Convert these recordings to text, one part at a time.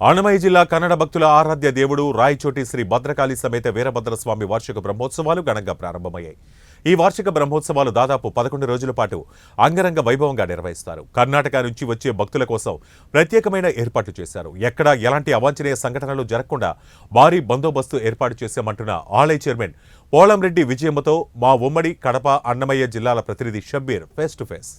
ఆనమయ్య జిల్లా కన్నడ భక్తుల ఆరాధ్య దేవుడు రాయచోటి శ్రీ భద్రకాళి సమేత వీరభద్రస్వామి వార్షిక బ్రహ్మోత్సవాలు ఘనంగా ప్రారంభమయ్యాయి. ఈ వార్షిక బ్రహ్మోత్సవాలు దాదాపు పదకొండు రోజుల పాటు అంగరంగ వైభవంగా నిర్వహిస్తారు. కర్ణాటక నుంచి వచ్చే భక్తుల కోసం ప్రత్యేకమైన ఏర్పాట్లు చేశారు. ఎక్కడా ఎలాంటి అవాంఛనీయ సంఘటనలు జరగకుండా భారీ బందోబస్తు ఏర్పాటు చేశామంటున్న ఆలయ చైర్మన్ పోలంరెడ్డి విజయమ్మతో మా ఉమ్మడి కడప అన్నమయ్య జిల్లాల ప్రతినిధి షబ్బీర్ ఫేస్ టు ఫేస్.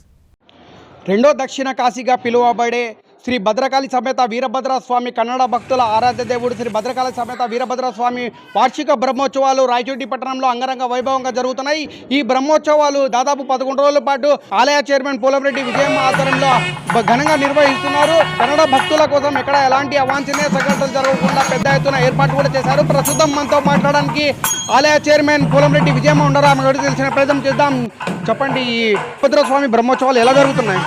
రెండో దక్షిణ కాశీగా పిలువబడే శ్రీ భద్రకాళి సమేత వీరభద్ర స్వామి కన్నడ భక్తుల ఆరాధ్య దేవుడు శ్రీ భద్రకాళి సమేత వీరభద్ర స్వామి వార్షిక బ్రహ్మోత్సవాలు రాయచోటి పట్టణంలో అంగరంగ వైభవంగా జరుగుతున్నాయి. ఈ బ్రహ్మోత్సవాలు దాదాపు పదకొండు రోజుల పాటు ఆలయ చైర్మన్ పోలంరెడ్డి విజయం ఆధ్వర్యంలో ఘనంగా నిర్వహిస్తున్నారు. కన్నడ భక్తుల కోసం ఎక్కడ ఎలాంటి అవాంఛనీయ సంఘటనలు జరగకుండా పెద్ద ఎత్తున ఏర్పాటు కూడా చేశారు. ప్రస్తుతం మనతో మాట్లాడడానికి ఆలయ చైర్మన్ పోలంరెడ్డి విజయమ్మ ఉండరా? ఆమె తెలిసిన ప్రయత్నం చేద్దాం. చెప్పండి ఈ భద్ర స్వామి బ్రహ్మోత్సవాలు ఎలా జరుగుతున్నాయి?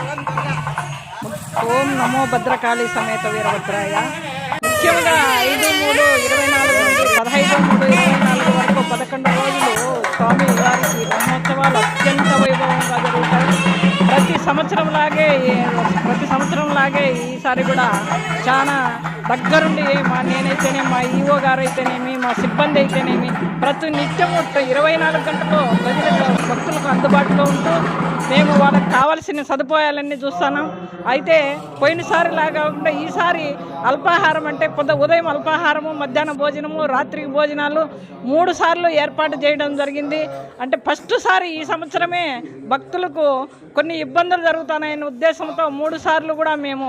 ఓం నమో భద్రకాళి సమేత వీరభద్రాయ. ముఖ్యంగా ఐదు మూడు ఇరవై నాలుగు నుండి పదహైదు మూడు ఇరవై నాలుగు వరకు పదకొండు రోజులు స్వామి వారికి బ్రహ్మోత్సవాలు అత్యంత వైభవంగా జరుగుతాయి. ప్రతి సంవత్సరం లాగే ప్రతి సంవత్సరం లాగే ఈసారి కూడా చాలా దగ్గరుండి మా నేనైతేనే మా ఈఓ గారు అయితేనేమి మా సిబ్బంది అయితేనేమి ప్రతి నిత్యము ఇరవై నాలుగు గంటలు ప్రజలకు భక్తులకు అందుబాటులో ఉంటూ మేము వాళ్ళకి కావాల్సిన సదుపాయాలన్నీ చూస్తాను అయితే పోయినసారి లాగా కాకుండా ఈసారి అల్పాహారం అంటే పొద్దు ఉదయం అల్పాహారము మధ్యాహ్న భోజనము రాత్రి భోజనాలు మూడు సార్లు ఏర్పాటు చేయడం జరిగింది. అంటే ఫస్ట్ సారి ఈ సంవత్సరమే భక్తులకు కొన్ని ఇబ్బందులు జరుగుతున్నాయనే ఉద్దేశంతో మూడు సార్లు కూడా మేము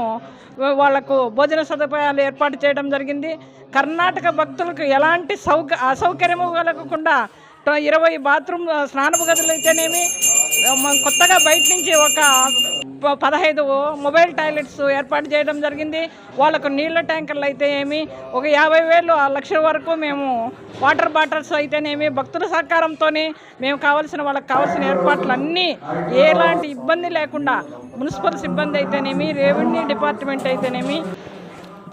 వాళ్ళకు భోజన సదుపాయాలు ఏర్పాటు చేయడం జరిగింది. కర్ణాటక భక్తులకు ఎలాంటి సౌక అసౌకర్యము కలగకుండా ఇరవై బాత్రూమ్ స్నానపు గదులు అయితేనేమి కొత్తగా బయట నుంచి ఒక ప- పదహైదు మొబైల్ టాయిలెట్స్ ఏర్పాటు చేయడం జరిగింది. వాళ్ళకు నీళ్ళ ట్యాంకర్లు అయితే ఏమి ఒక యాభై వేలు ఆ లక్షల వరకు మేము వాటర్ బాటిల్స్ అయితేనేమి భక్తుల సహకారంతో మేము కావాల్సిన వాళ్ళకి కావాల్సిన ఏర్పాట్లు అన్నీ ఎలాంటి ఇబ్బంది లేకుండా మున్సిపల్ సిబ్బంది అయితేనేమి రెవెన్యూ డిపార్ట్మెంట్ అయితేనేమి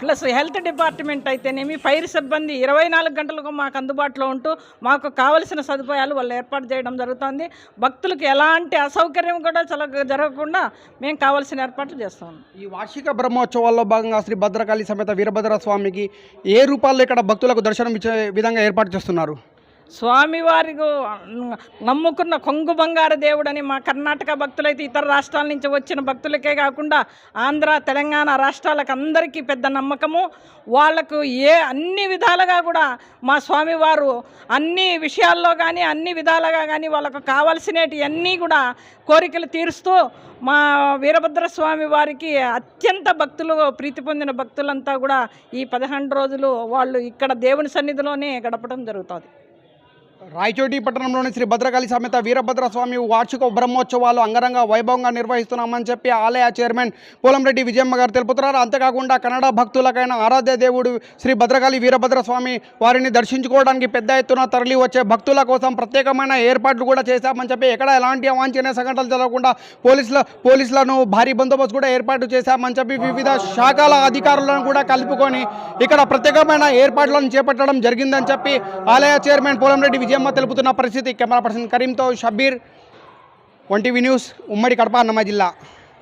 ప్లస్ హెల్త్ డిపార్ట్మెంట్ అయితేనేమి ఫైర్ సిబ్బంది ఇరవై నాలుగు గంటలకు మాకు అందుబాటులో ఉంటూ మాకు కావలసిన సదుపాయాలు వాళ్ళు ఏర్పాటు చేయడం జరుగుతుంది. భక్తులకు ఎలాంటి అసౌకర్యం కూడా చాలా జరగకుండా మేము కావాల్సిన ఏర్పాట్లు చేస్తాం. ఈ వార్షిక బ్రహ్మోత్సవాల్లో భాగంగా శ్రీ భద్రకాళి సమేత వీరభద్ర స్వామికి ఏ రూపాల్లో ఇక్కడ భక్తులకు దర్శనం ఇచ్చే విధంగా ఏర్పాటు చేస్తున్నారు? స్వామివారి నమ్ముకున్న కొంగు బంగారు దేవుడని మా కర్ణాటక భక్తులైతే ఇతర రాష్ట్రాల నుంచి వచ్చిన భక్తులకే కాకుండా ఆంధ్ర తెలంగాణ రాష్ట్రాలకు అందరికీ పెద్ద నమ్మకము. వాళ్ళకు ఏ అన్ని విధాలుగా కూడా మా స్వామివారు అన్ని విషయాల్లో కానీ అన్ని విధాలుగా కానీ వాళ్ళకు కావాల్సినవి అన్నీ కూడా కోరికలు తీరుస్తూ మా వీరభద్ర స్వామి వారికి అత్యంత భక్తులు ప్రీతి పొందిన భక్తులంతా కూడా ఈ పదహారు రోజులు వాళ్ళు ఇక్కడ దేవుని సన్నిధిలోనే గడపడం జరుగుతుంది. రాయచోటి పట్టణంలోని శ్రీ భద్రకాళి సమేత వీరభద్ర స్వామి వార్షిక బ్రహ్మోత్సవాలు అంగరంగ వైభవంగా నిర్వహిస్తున్నామని చెప్పి ఆలయ చైర్మన్ పోలంరెడ్డి విజయమ్మ గారు తెలుపుతున్నారు. అంతేకాకుండా కన్నడ భక్తులకైన ఆరాధ్య దేవుడు శ్రీ భద్రకాళి వీరభద్ర స్వామి వారిని దర్శించుకోవడానికి పెద్ద ఎత్తున తరలి వచ్చే భక్తుల కోసం ప్రత్యేకమైన ఏర్పాట్లు కూడా చేశామని చెప్పి ఎక్కడ ఎలాంటి అవాంఛనీయ సంఘటనలు జరగకుండా పోలీసుల పోలీసులను భారీ బందోబస్తు కూడా ఏర్పాటు చేశామని చెప్పి వివిధ శాఖల అధికారులను కూడా కలుపుకొని ఇక్కడ ప్రత్యేకమైన ఏర్పాట్లను చేపట్టడం జరిగిందని చెప్పి ఆలయ చైర్మన్ పోలంరెడ్డి విజయమ్మ తెలుపుతున్న పరిస్థితి. కెమెరా పర్సన్ కరీంతో షబ్బీర్. వన్ టీవీ న్యూస్ ఉమ్మడి కడప అన్నమ జిల్లా.